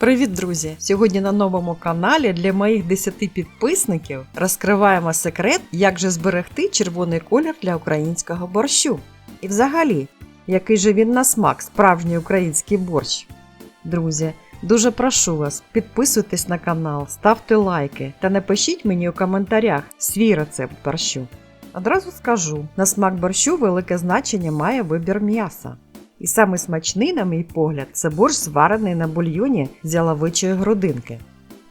Привіт, друзі! Сьогодні на новому каналі для моїх 10 підписників розкриваємо секрет, як же зберегти червоний колір для українського борщу. І взагалі, який же він на смак, справжній український борщ. Друзі, дуже прошу вас, підписуйтесь на канал, ставте лайки та напишіть мені у коментарях свій рецепт борщу. Одразу скажу, на смак борщу велике значення має вибір м'яса. І самий смачний, на мій погляд, це борщ зварений на бульйоні з яловичої грудинки.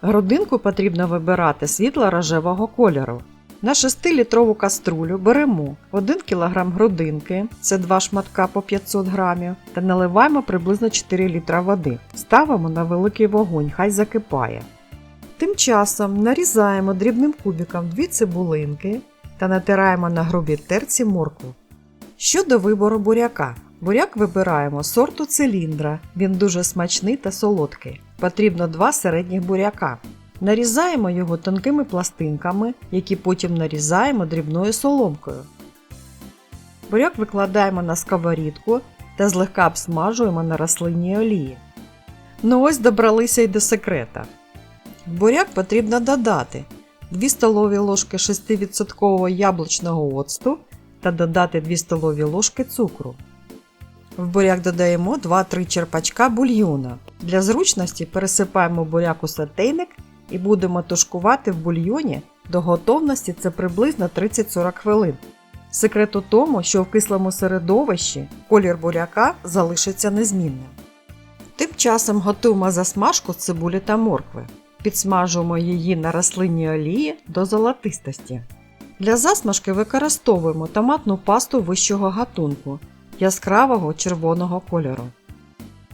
Грудинку потрібно вибирати світло-рожевого кольору. На 6-літрову каструлю беремо 1 кг грудинки, це 2 шматка по 500 грамів, та наливаємо приблизно 4 літра води. Ставимо на великий вогонь, хай закипає. Тим часом нарізаємо дрібним кубиком 2 цибулинки та натираємо на грубій терці моркву. Щодо вибору буряка. Буряк вибираємо сорту циліндра. Він дуже смачний та солодкий. Потрібно два середніх буряка. Нарізаємо його тонкими пластинками, які потім нарізаємо дрібною соломкою. Буряк викладаємо на сковорідку та злегка обсмажуємо на рослинній олії. Ну ось добралися й до секрета. Буряк потрібно додати 2 столові ложки 6% яблучного оцту та додати 2 столові ложки цукру. В буряк додаємо 2-3 черпачка бульйона. Для зручності пересипаємо буряк у сотейник і будемо тушкувати в бульйоні до готовності це приблизно 30-40 хвилин. Секрет у тому, що в кислому середовищі колір буряка залишиться незмінним. Тим часом готуємо засмажку цибулі та моркви. Підсмажуємо її на рослинній олії до золотистості. Для засмажки використовуємо томатну пасту вищого гатунку яскравого червоного кольору.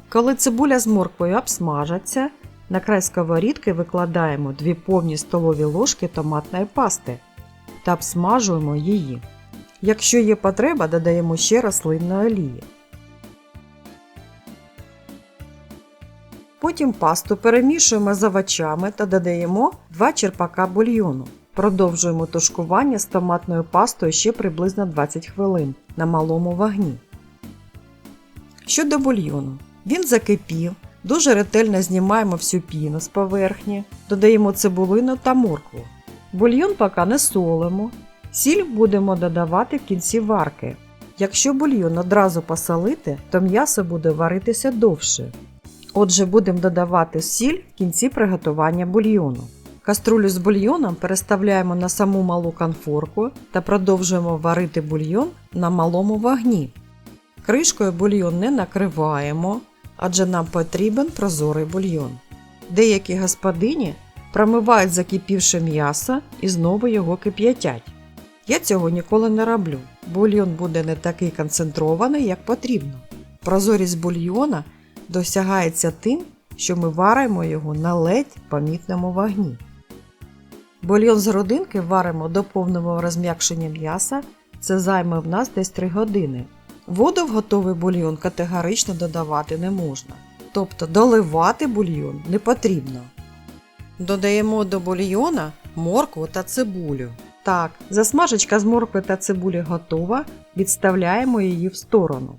Коли цибуля з морквою обсмажаться, на край сковорідки викладаємо 2 повні столові ложки томатної пасти та обсмажуємо її. Якщо є потреба, додаємо ще рослинної олії. Потім пасту перемішуємо з овочами та додаємо 2 черпака бульйону. Продовжуємо тушкування з томатною пастою ще приблизно 20 хвилин на малому вогні. Щодо бульйону, він закипів, дуже ретельно знімаємо всю піну з поверхні, додаємо цибулину та моркву. Бульйон поки не солимо, сіль будемо додавати в кінці варки. Якщо бульйон одразу посолити, то м'ясо буде варитися довше. Отже, будемо додавати сіль в кінці приготування бульйону. Каструлю з бульйоном переставляємо на саму малу конфорку та продовжуємо варити бульйон на малому вогні. Кришкою бульйон не накриваємо, адже нам потрібен прозорий бульйон. Деякі господині промивають закипівше м'ясо і знову його кип'ятять. Я цього ніколи не роблю. Бульйон буде не такий концентрований, як потрібно. Прозорість бульйона досягається тим, що ми варимо його на ледь помітному вогні. Бульйон з родинки варимо до повного розм'якшення м'яса, це займе в нас десь 3 години. Воду в готовий бульйон категорично додавати не можна. Тобто доливати бульйон не потрібно. Додаємо до бульйона моркву та цибулю. Так, засмажечка з моркви та цибулі готова, відставляємо її в сторону.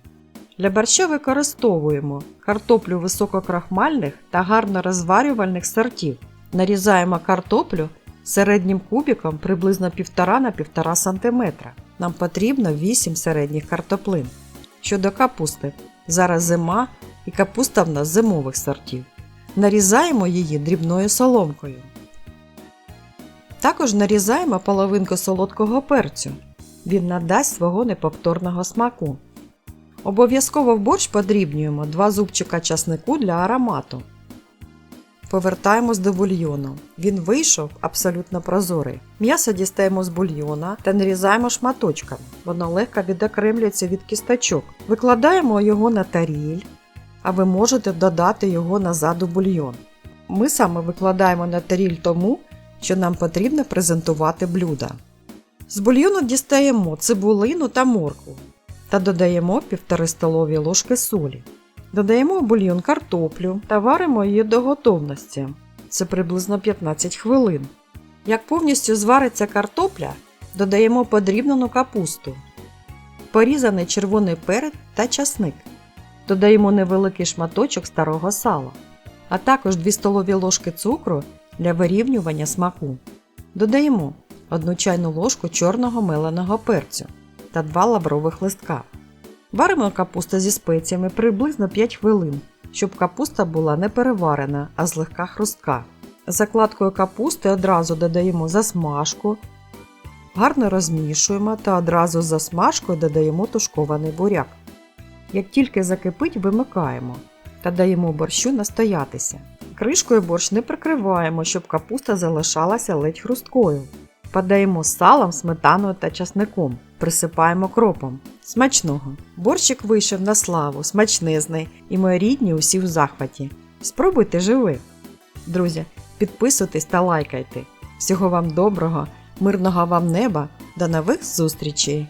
Для борща використовуємо картоплю висококрахмальних та гарно розварювальних сортів. Нарізаємо картоплю середнім кубиком приблизно 1,5 на 1,5 см. Нам потрібно 8 середніх картоплин. Щодо капусти, зараз зима і капуста в нас зимових сортів. Нарізаємо її дрібною соломкою. Також нарізаємо половинку солодкого перцю. Він надасть свого неповторного смаку. Обов'язково в борщ подрібнюємо 2 зубчика часнику для аромату. Повертаємось до бульйону. Він вийшов абсолютно прозорий. М'ясо дістаємо з бульйона та нарізаємо шматочками. Воно легко відокремлюється від кісточок. Викладаємо його на таріль, а ви можете додати його назад у бульйон. Ми саме викладаємо на таріль тому, що нам потрібно презентувати блюдо. З бульйону дістаємо цибулину та моркву та додаємо 1,5 столові ложки солі. Додаємо в бульйон картоплю та варимо її до готовності. Це приблизно 15 хвилин. Як повністю звариться картопля, додаємо подрібнену капусту, порізаний червоний перець та часник. Додаємо невеликий шматочок старого сала. а також 2 столові ложки цукру для вирівнювання смаку. Додаємо 1 чайну ложку чорного меленого перцю та 2 лаврових листка. Варимо капусту зі спеціями приблизно 5 хвилин, щоб капуста була не переварена, а злегка хрустка. Закладкою капусти одразу додаємо засмажку, гарно розмішуємо та одразу з засмажкою додаємо тушкований буряк. Як тільки закипить, вимикаємо та даємо борщу настоятися. Кришкою борщ не прикриваємо, щоб капуста залишалася ледь хрусткою. Подаємо з салом, сметаною та часником, присипаємо кропом. Смачного! Борщик вийшов на славу, смачнизний і мої рідні усі в захваті. Спробуйте живи! Друзі, підписуйтесь та лайкайте. Всього вам доброго, мирного вам неба, до нових зустрічей!